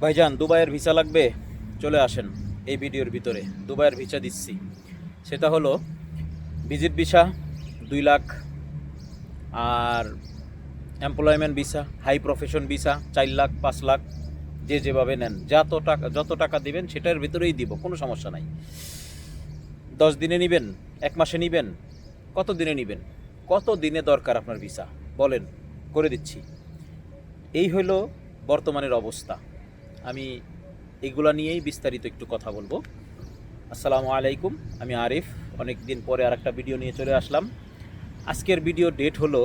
ভাইজান, দুবাইয়ের ভিসা লাগবে? চলে আসেন এই ভিডিওর ভিতরে। দুবাইয়ের ভিসা দিচ্ছি। সেটা হলো ভিজিট ভিসা, দুই লাখ। আর employment visa, high profession visa, চার লাখ, পাঁচ লাখ, যে যেভাবে নেন। যত টাকা যত টাকা দিবেন, সেটার ভিতরেই দিব, কোনো সমস্যা নাই। দশ দিনে নেবেন, এক মাসে নেবেন, কত দিনে নেবেন? কত দিনে দরকার আপনার ভিসা? বলেন, করে দিচ্ছি। এই হলো বর্তমানের অবস্থা। আমি এগুলো নিয়েই বিস্তারিত একটু কথা বলব। আসসালামু আলাইকুম, আমি আরিফ। অনেক দিন পরে আর একটা ভিডিও নিয়ে চলে আসলাম। আজকের ভিডিও ডেট হলো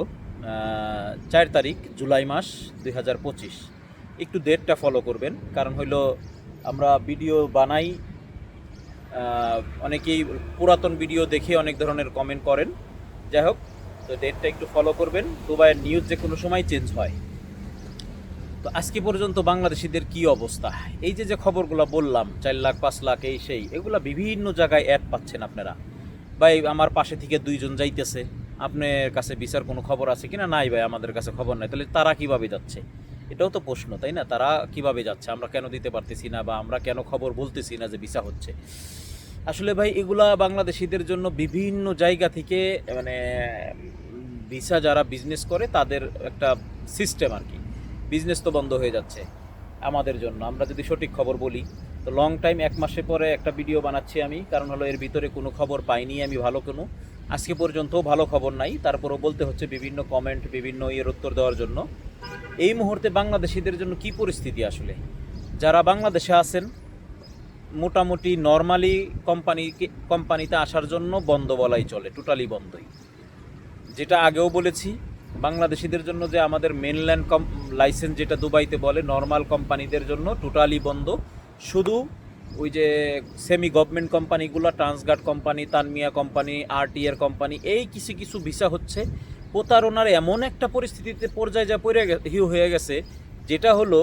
চার তারিখ, জুলাই মাস দুই হাজার পঁচিশ। একটু ডেটটা ফলো করবেন, কারণ হইল আমরা ভিডিও বানাই অনেকেই পুরাতন ভিডিও দেখে অনেক ধরনের কমেন্ট করেন। যাই হোক, তো ডেটটা একটু ফলো করবেন। দুবাইয়ের নিউজ যে কোনো সময় চেঞ্জ হয়। তো আজকে পর্যন্ত বাংলাদেশিদের কি অবস্থা? এই যে যে খবরগুলো বললাম, চার লাখ, পাঁচ লাখ, এই সেই, এগুলা বিভিন্ন জায়গায় অ্যাড পাচ্ছেন আপনারা। ভাই, আমার পাশে থেকে দুইজন যাইতেছে। আপনার কাছে বিচার কোনো খবর আছে কিনা? নাই ভাই, আমাদের কাছে খবর নাই। তাহলে তারা কীভাবে যাচ্ছে? এটাও তো প্রশ্ন, তাই না? তারা কীভাবে যাচ্ছে? আমরা কেন দিতে পারতেছি না বা আমরা কেন খবর বলতেছি না যে ভিসা হচ্ছে? আসলে ভাই, এগুলা বাংলাদেশিদের জন্য বিভিন্ন জায়গা থেকে মানে ভিসা যারা বিজনেস করে, তাদের একটা সিস্টেম আর কি। বিজনেস তো বন্ধ হয়ে যাচ্ছে আমাদের জন্য। আমরা যদি সঠিক খবর বলি, তো লং টাইম এক মাসে পরে একটা ভিডিও বানাচ্ছি আমি, কারণ হলো এর ভিতরে কোনো খবর পাইনি আমি, ভালো কোনো। আজকে পর্যন্ত ভালো খবর নাই, তারপরও বলতে হচ্ছে বিভিন্ন কমেন্ট বিভিন্ন ইয়ের উত্তর দেওয়ার জন্য। এই মুহূর্তে বাংলাদেশিদের জন্য কি পরিস্থিতি আসলে? যারা বাংলাদেশে আছেন, মোটামুটি নর্মালি কোম্পানি কোম্পানিতে আসার জন্য বন্ধ বলাই চলে টোটালি বন্ধই। যেটা আগেও বলেছি বাংলাদেশিদের জন্য যে আমাদের মেনল্যান্ড কম লাইসেন্স যেটা দুবাইতে বলে নর্মাল কোম্পানিদের জন্য টোটালি বন্ধ। শুধু ওই যে সেমি গভর্নমেন্ট কোম্পানিগুলো Transguard company Tanmiya company RTR company এই কিছু কিছু ভিসা হচ্ছে। প্রতারণার এমন একটা পরিস্থিতিতে পর্যায়ে যা পড়ে হিউ হয়ে গেছে, যেটা হলো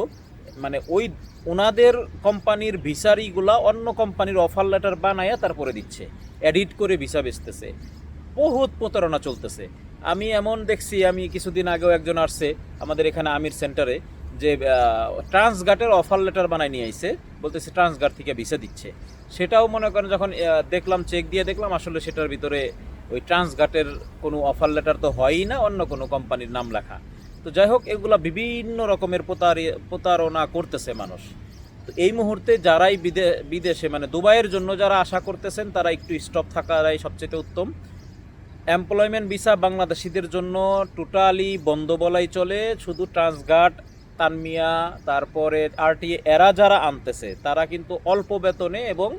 মানে ওই ওনাদের কোম্পানির ভিসারিগুলা অন্য কোম্পানির অফার লেটার বানায়া তারপরে দিচ্ছে। এডিট করে ভিসা বেচতেছে। বহুত প্রতারণা চলতেছে। আমি এমন দেখছি, আমি কিছুদিন আগেও একজন আসছে আমাদের এখানে আমির সেন্টারে, যে ট্রান্সগার্টের অফার লেটার বানায় নিয়ে আইছে, বলতেছে ট্রান্সগার্ট থেকে ভিসা দিচ্ছে। সেটাও মনে করেন যখন দেখলাম চেক দিয়ে দেখলাম, আসলে সেটার ভিতরে ওই ট্রান্সগার্টের কোনো অফার লেটার তো হয়ই না, অন্য কোনো কোম্পানির নাম লেখা। তো যাই হোক, এগুলা বিভিন্ন রকমের প্রতারি- প্রতারণা করতেছে মানুষ। তো এই মুহূর্তে যারাই বিদে- বিদেশে মানে দুবাইয়ের জন্য যারা আশা করতেছেন, তারা একটু স্টপ থাকারাই সবচেয়ে উত্তম। এমপ্লয়মেন্ট ভিসা বাংলাদেশিদের জন্য টোটালি বন্ধ বলাই চলে। শুধু ট্রান্সগার্ড তানমিয়া, তারপরে আরটি এরা যারা আনতেছে, তারা কিন্তু অল্প বেতনে এবং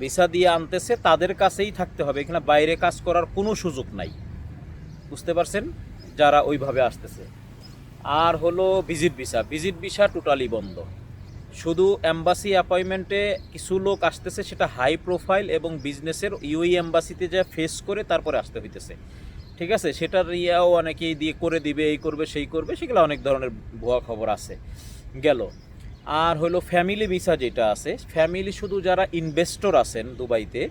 ভিসা দিয়ে আনতেছে, তাদের কাছেই থাকতে হবে। এখানে বাইরে কাজ করার কোনো সুযোগ নাই। বুঝতে পারছেন? যারা ওইভাবে আসতেছে। আর হলো visit visa. Visit visa totally বন্ধ। শুধু এম্বাসি অ্যাপয়েন্টমেন্টে কিছু লোক আসতেছে, সেটা হাই প্রোফাইল এবং বিজনেসের ইউই এম্বাসিতে যা ফেস করে তারপরে আসতে হইতেছে। ঠিক আছে? সেটার ইয়াও অনেকেই দিয়ে করে দিবে, এই করবে, সেই করবে, সেগুলো অনেক ধরনের ভুয়া খবর আছে। গেল। আর হলো ফ্যামিলি ভিসা যেটা আছে ফ্যামিলি শুধু যারা ইনভেস্টর আছেন দুবাইতে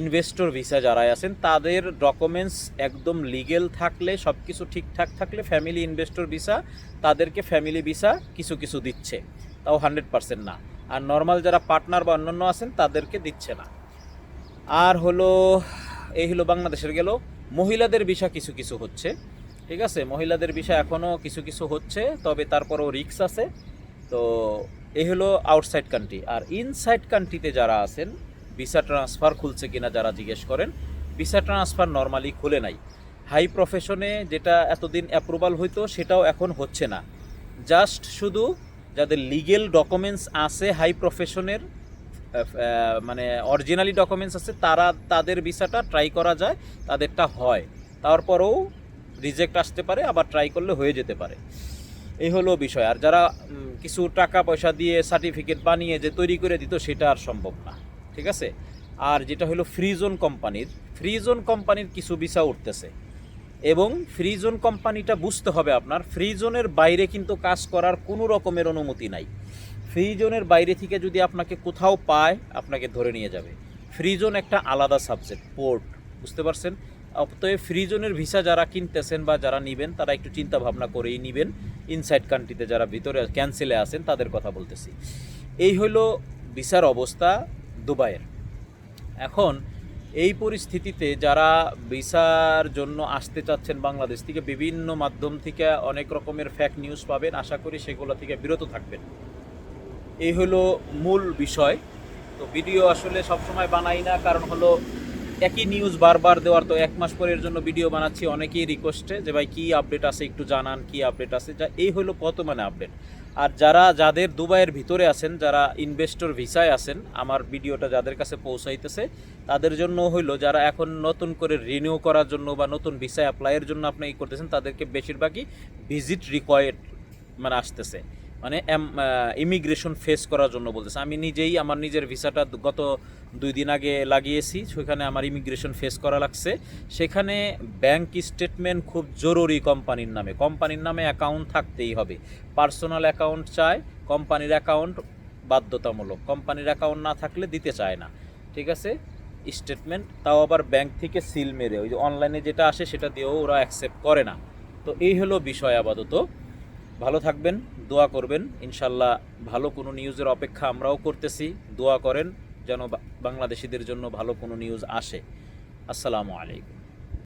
ইনভেস্টর ভিসা যারা আছেন, তাদের ডকুমেন্টস একদম লিগেল থাকলে সব কিছু ঠিকঠাক থাকলে ফ্যামিলি ইনভেস্টর ভিসা তাদেরকে ফ্যামিলি ভিসা কিছু কিছু দিচ্ছে। তাও হান্ড্রেড পার্সেন্ট না। আর নর্মাল যারা পার্টনার বা অন্যান্য আছেন, তাদেরকে দিচ্ছে না। আর হলো, এই হলো বাংলাদেশের গেল, মহিলাদের বিষয় কিছু কিছু হচ্ছে, ঠিক আছে? মহিলাদের বিষয় এখনও কিছু কিছু হচ্ছে, তবে তারপরও রিক্স আছে। তো এই হলো আউটসাইড কান্ট্রি আর ইনসাইড কান্ট্রিতে যারা আছেন ভিসা ট্রান্সফার খুলছে কিনা যারা জিজ্ঞেস করেন ভিসা ট্রান্সফার নর্মালি খুলে নাই। হাই প্রফেশনে যেটা এতদিন অ্যাপ্রুভাল হইতো, সেটাও এখন হচ্ছে না। জাস্ট শুধু যাদের লিগেল ডকুমেন্টস আছে হাই প্রফেশনের মানে অরিজিনালি ডকুমেন্টস আছে, তারা তাদের ভিসাটা ট্রাই করা যায়, তাদেরটা হয়। তারপরেও রিজেক্ট আসতে পারে, আবার ট্রাই করলে হয়ে যেতে পারে। এই হলো বিষয়। আর যারা কিছু টাকা পয়সা দিয়ে সার্টিফিকেট বানিয়ে যে তৈরি করে দিত, সেটা আর সম্ভব না। ঠিক আছে? আর যেটা হলো ফ্রিজোন কোম্পানির ফ্রিজোন কোম্পানির কিছু ভিসা উঠতেছে। এবং ফ্রিজোন কোম্পানিটা বুঝতে হবে আপনার ফ্রিজোনের বাইরে কিন্তু কাজ করার কোনো রকমের অনুমতি নাই। ফ্রি জোনের বাইরে থেকে যদি আপনাকে কোথাও পায়, আপনাকে ধরে নিয়ে যাবে। ফ্রি জোন একটা আলাদা সাবজেক্ট পোর্ট বুঝতে পারছেন? অতএব ফ্রি জোনের ভিসা যারা কিনতেছেন বা যারা নেবেন, তারা একটু চিন্তা ভাবনা করেই নেবেন। ইনসাইড কান্ট্রিতে যারা ভিতরে ক্যান্সেলে আছেন, তাদের কথা বলতেছি। এই হলো ভিসার অবস্থা দুবাইয়ের। এখন এই পরিস্থিতিতে যারা ভিসার জন্য আসতে চাচ্ছেন বাংলাদেশ থেকে, বিভিন্ন মাধ্যম থেকে অনেক রকমের ফ্যাক নিউজ পাবেন। আশা করি সেগুলো থেকে বিরত থাকবেন। এই হলো মূল বিষয়। তো ভিডিও আসলে সবসময় বানাই না, কারণ হলো একই নিউজ বারবার দেওয়ার, তো এক মাস পরের জন্য ভিডিও বানাচ্ছি, অনেকেই রিকোয়েস্টে যে, ভাই, কী আপডেট আছে? একটু জানান, কী আপডেট আছে? যা, এই হলো বর্তমানে আপডেট আর যারা যাদের দুবাইয়ের ভিতরে আছেন, যারা ইনভেস্টর ভিসায় আছেন, আমার ভিডিওটা যাদের কাছে পৌঁছাইতেছে, তাদের জন্য হইল যারা এখন নতুন করে রিনিউ করার জন্য বা নতুন ভিসায় অ্যাপ্লাইয়ের জন্য আপনি ই করতেছেন, তাদেরকে বেশিরভাগই ভিজিট রিকোয়ার্ড মানে আসতেছে। মানে ইমিগ্রেশন ফেস করার জন্য বলতেছে। আমি নিজেই আমার নিজের ভিসাটা গত দুই দিন আগে লাগিয়েছি, সেখানে আমার ইমিগ্রেশন ফেস করা লাগছে। সেখানে ব্যাংক স্টেটমেন্ট খুব জরুরি কোম্পানির নামে। কোম্পানির নামে অ্যাকাউন্ট থাকতেই হবে। পার্সোনাল অ্যাকাউন্ট চায় কোম্পানির অ্যাকাউন্ট বাধ্যতামূলক। কোম্পানির অ্যাকাউন্ট না থাকলে দিতে চায় না। ঠিক আছে? স্টেটমেন্ট তাও আবার ব্যাংক থেকে সিল মেরে। ওই যে অনলাইনে যেটা আসে সেটা দিয়েও ওরা অ্যাকসেপ্ট করে না। তো এই হলো বিষয় আপাতত। ভালো থাকবেন, দোয়া করবেন। ইনশাল্লাহ ভালো কোনো নিউজের অপেক্ষা আমরাও করতেছি। দোয়া করেন যেন বাংলাদেশিদের জন্য ভালো কোনো নিউজ আসে। আসসালামু আলাইকুম।